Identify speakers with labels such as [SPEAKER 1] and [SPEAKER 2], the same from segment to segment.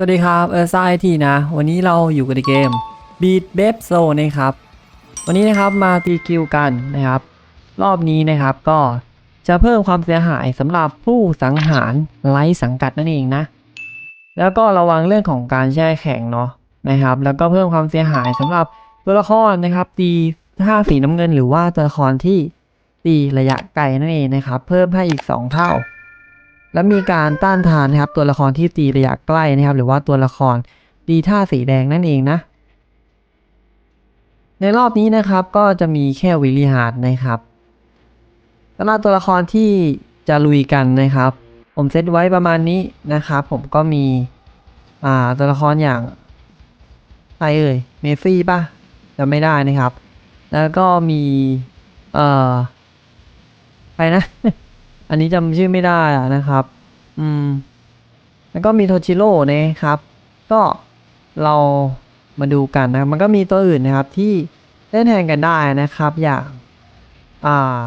[SPEAKER 1] สวัสดีครับ เออร์ซ่าไอทีนะ วันนี้เราอยู่กันในเกม Beat b a b z o นะครับ วันนี้นะครับมาตีคิวกันนะครับ รอบนี้นะครับก็จะเพิ่มความเสียหายสำหรับผู้สังหารไร้สังกัดนั่นเองนะ แล้วก็ระวังเรื่องของการแช่แข็งเนาะนะครับ แล้วก็เพิ่มความเสียหายสำหรับตัวละครนะครับ ตีท่าสีน้ำเงินหรือว่าตัวละครที่ตีระยะไกลนั่นเองนะครับ เพิ่มให้อีก 2 เท่า และมีการต้านทานนะครับตัวละครที่ตีระยะใกล้นะครับ หรือว่าตัวละครตีท่าสีแดงนั่นเองนะ ในรอบนี้นะครับก็จะมีแค่วิลลีฮาร์ดนะครับสำหรับตัวละครที่จะลุยกันนะครับ ผมเซตไว้ประมาณนี้นะครับ ผมก็มีอ่าตัวละครอย่างใครเอ่ยเมซี่ป่ะจะไม่ได้นะครับ แล้วก็มี เอ่อใครนะ อันนี้จำชื่อไม่ได้นะครับ อืม แล้วก็มีโทชิโร่นะครับ ก็เรามาดูกันนะครับมันก็มีตัวอื่นนะครับที่เล่นแทนกันได้นะครับ อย่าง อ่า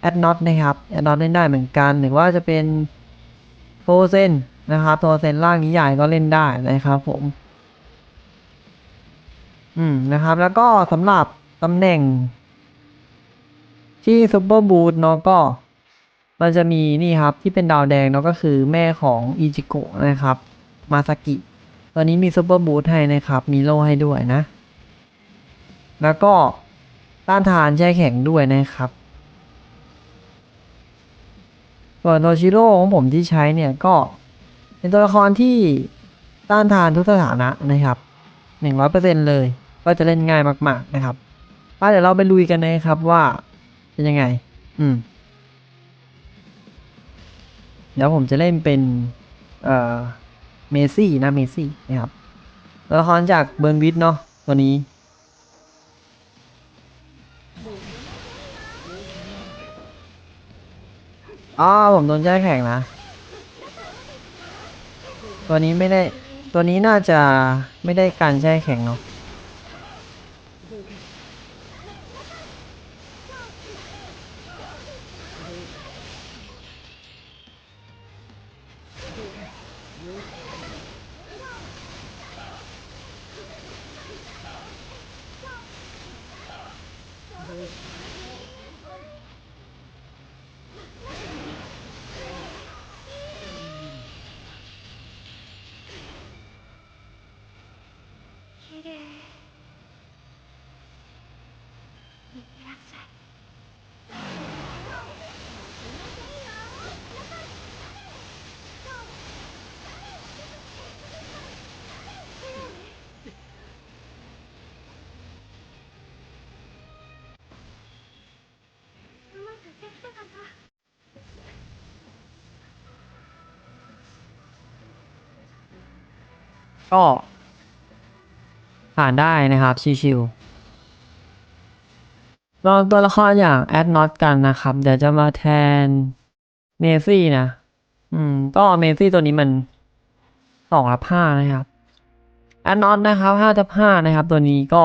[SPEAKER 1] แอดน็อตนะครับแอดน็อตเล่นได้เหมือนกัน หรือว่าจะเป็นโฟเซนนะครับตัวเซนล่างนี้ใหญ่ก็เล่นได้นะครับผม อืมนะครับ แล้วก็สำหรับตำแหน่งที่ซูเปอร์บูทเนาะก็ มันจะมีนี่ครับที่เป็นดาวแดงเนาะก็คือแม่ของอิจิโกะนะครับมาซากิตอนนี้มีซูเปอร์บูทให้นะครับ มีโล่ให้ด้วยนะ แล้วก็ต้านทานแช่แข็งด้วยนะครับส่วนโทชิโร่ของผมที่ใช้เนี่ยก็เป็นตัวละครที่ต้านทานทุกสถานะนะครับหนึ่งร้อยเปอร์เซ็นเลย ก็จะเล่นง่ายมาก ๆ นะครับป้าเดี๋ยวเราไปลุยกันนะครับว่าเป็นยังไง อืม เดี๋ยวผมจะเล่นเป็นเอ่อเมซี่นะเมซี่นะครับตัวละครจากเบิร์นวิทเนาะตัวนี้ อ๋อผมโดนแจ้แข่งนะ ตัวนี้ไม่ได้ ตัวนี้น่าจะไม่ได้การแช่แข็งเนาะ ก็ ผ่านได้นะครับชิวๆลองตัวละครอย่างแอดนอตกันนะครับ เดี๋ยวจะมาแทนเมซี่นะ อืม ก็เมซี่ตัวนี้มันสองรับห้านะครับแอดนอตนะครับห้าทับห้านะครับ ตัวนี้ก็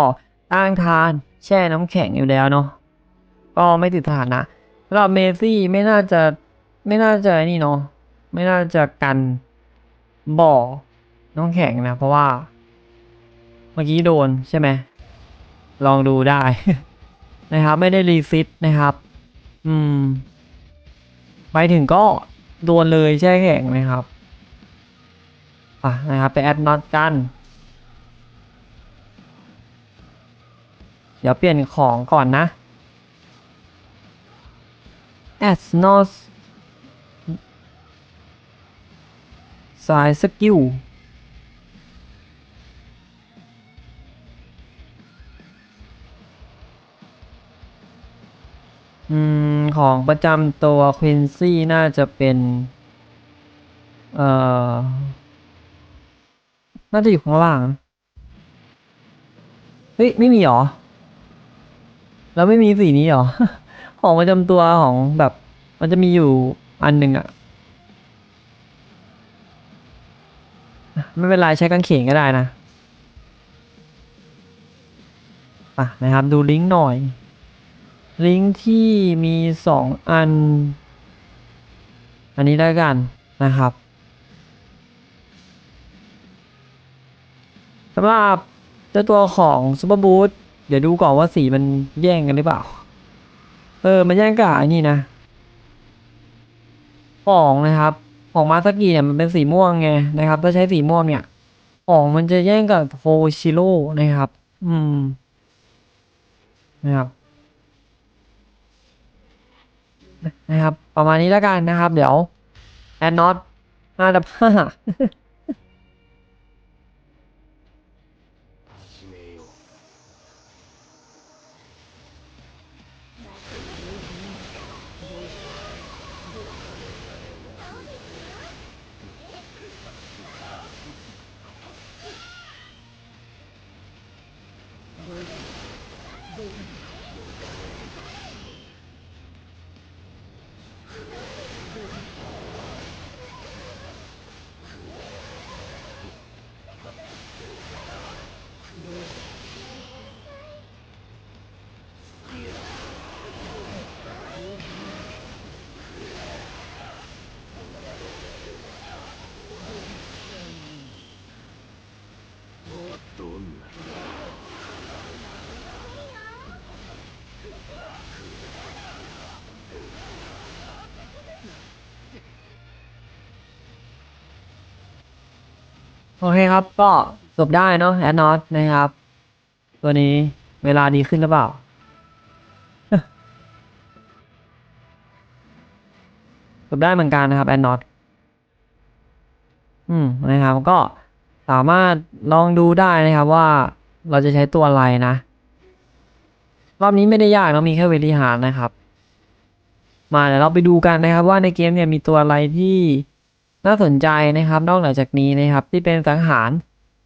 [SPEAKER 1] ต้านทานแช่น้ำแข็งอยู่แล้วเนาะก็ไม่ติดสถานะสำหรับเมซี่ไม่น่าจะไม่น่าจะนี่เนาะไม่น่าจะกันบ่อ น้ำแข็งนะ เพราะว่า เมื่อกี้โดนใช่ไหม ลองดูได้ นะครับ ไม่ได้รีซิตนะครับ อืม ไปถึงก็โดนเลยแช่แข็งนะครับ อะนะครับไปแอดน็อตกัน เดี๋ยวเปลี่ยนของก่อนนะ add not สายสกิล อืม ของประจำตัวควินซี่น่าจะเป็น เอ่อ น่าจะอยู่ข้างล่าง เฮ้ย ไม่มีหรอ แล้วไม่มีสีนี้หรอ ของประจำตัวของแบบ มันจะมีอยู่อันหนึ่งอะไม่เป็นไรใช้กางเขนก็ได้นะ อะนะครับ ดูลิงก์หน่อย ลิงก์ที่มีสองอัน อันนี้ได้กันนะครับสำหรับเจ้าตัวของซูเปอร์บูทเดี๋ยวดูก่อนว่าสีมันแย่งกันหรือเปล่า เออ มันแย่งกับอ้นี่นะของนะครับ ของมาสกิเนี่ยมันเป็นสีม่วงไงนะครับ ถ้าใช้สีม่วงเนี่ยของมันจะแย่งกับโฟชิโร่นะครับ อืมนะครับ นะครับ ประมาณนี้แล้วกันนะครับ เดี๋ยวแอนนอตห้าดับห้า โอเคครับ ก็จบได้เนาะแอนนอตนะครับ ตัวนี้เวลาดีขึ้นหรือเปล่า จบได้เหมือนกันนะครับแอนนอตอืมนะครับก็สามารถลองดูได้นะครับว่าเราจะใช้ตัวอะไรนะ รอบนี้ไม่ได้ยากเนะมีแค่เวลีหารนะครับ มาเดี๋ยวเราไปดูกันนะครับว่าในเกมเนี่ยมีตัวอะไรที่ น่าสนใจนะครับนอกเหนือจากนี้นะครับที่เป็นสังหาร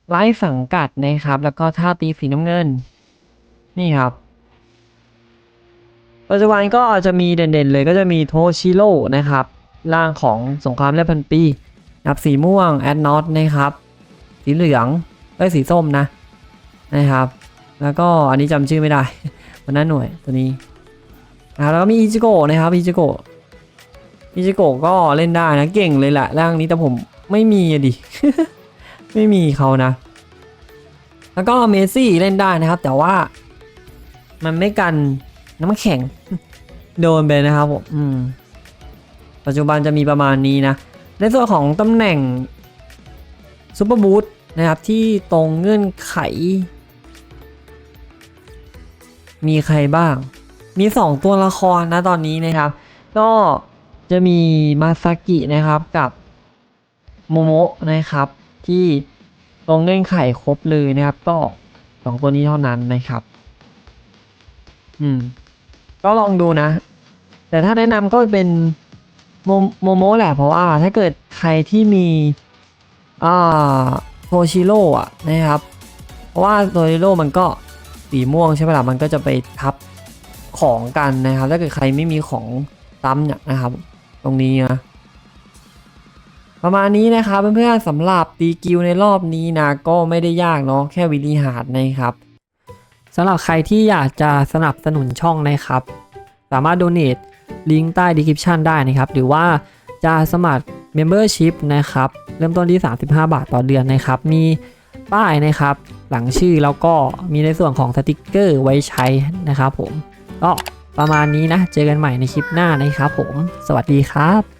[SPEAKER 1] ไร้สังกัดนะครับ แล้วก็ท่าตีสีน้ำเงิน นี่ครับ ปัจจุบันก็อาจจะมีเด่นๆเลยก็จะมีโทชิโร่นะครับร่างของสงครามเล่พันปีนะครับสีม่วงแอดนอตนะครับ สีเหลืองไอ้สีส้มนะนะครับ แล้วก็อันนี้จำชื่อไม่ได้วันนั้นหน่วยตัวนี้นะครับแล้วก็มีอิจิโกะนะครับอิจิโกะ อิจิโกะก็เล่นได้นะเก่งเลยแหละร่างนี้แต่ผมไม่มีอะดิ ไม่มีเขานะ แล้วก็เมซี่เล่นได้นะครับ แต่ว่า มันไม่กันน้ำแข็ง โดนไปนะครับผมอืมปัจจุบันจะมีประมาณนี้นะ ในส่วนของตำแหน่งซูเปอร์บูทนะครับที่ตรงเงื่อนไข มีใครบ้าง มี 2 ตัวละครนะตอนนี้นะครับ ก็ จะมีมาซากินะครับกับโมโมะนะครับ ที่ตรงเงื่อนไขครบเลยนะครับ ก็สองตัวนี้เท่านั้นนะครับ อืม ก็ลองดูนะ แต่ถ้าแนะนำก็เป็นโมโมโมแหละ เพราะว่าถ้าเกิดใครที่มีอ่าโทชิโร่อะนะครับ เพราะว่าโทชิโร่มันก็สีม่วงใช่ไหมล่ะมันก็จะไปทับของกันนะครับ ถ้าเกิดใครไม่มีของซ้ำเนี่ยนะครับ ตรงนี้นะประมาณนี้นะครับเพื่อนๆสำหรับตีกิวในรอบนี้นะก็ไม่ได้ยากเนาะแค่วิลีหาดนะครับสำหรับใครที่อยากจะสนับสนุนช่องนะครับ สามารถ donate ลิงก์ใต้ description ได้นะครับ หรือว่าจะสมัคร membership นะครับ เริ่มต้นที่ 35 บาทต่อเดือนนะครับ มีป้ายนะครับ หลังชื่อแล้วก็มีในส่วนของสติกเกอร์ไว้ใช้นะครับผมก็ ประมาณนี้นะ เจอกันใหม่ในคลิปหน้านะครับผม สวัสดีครับ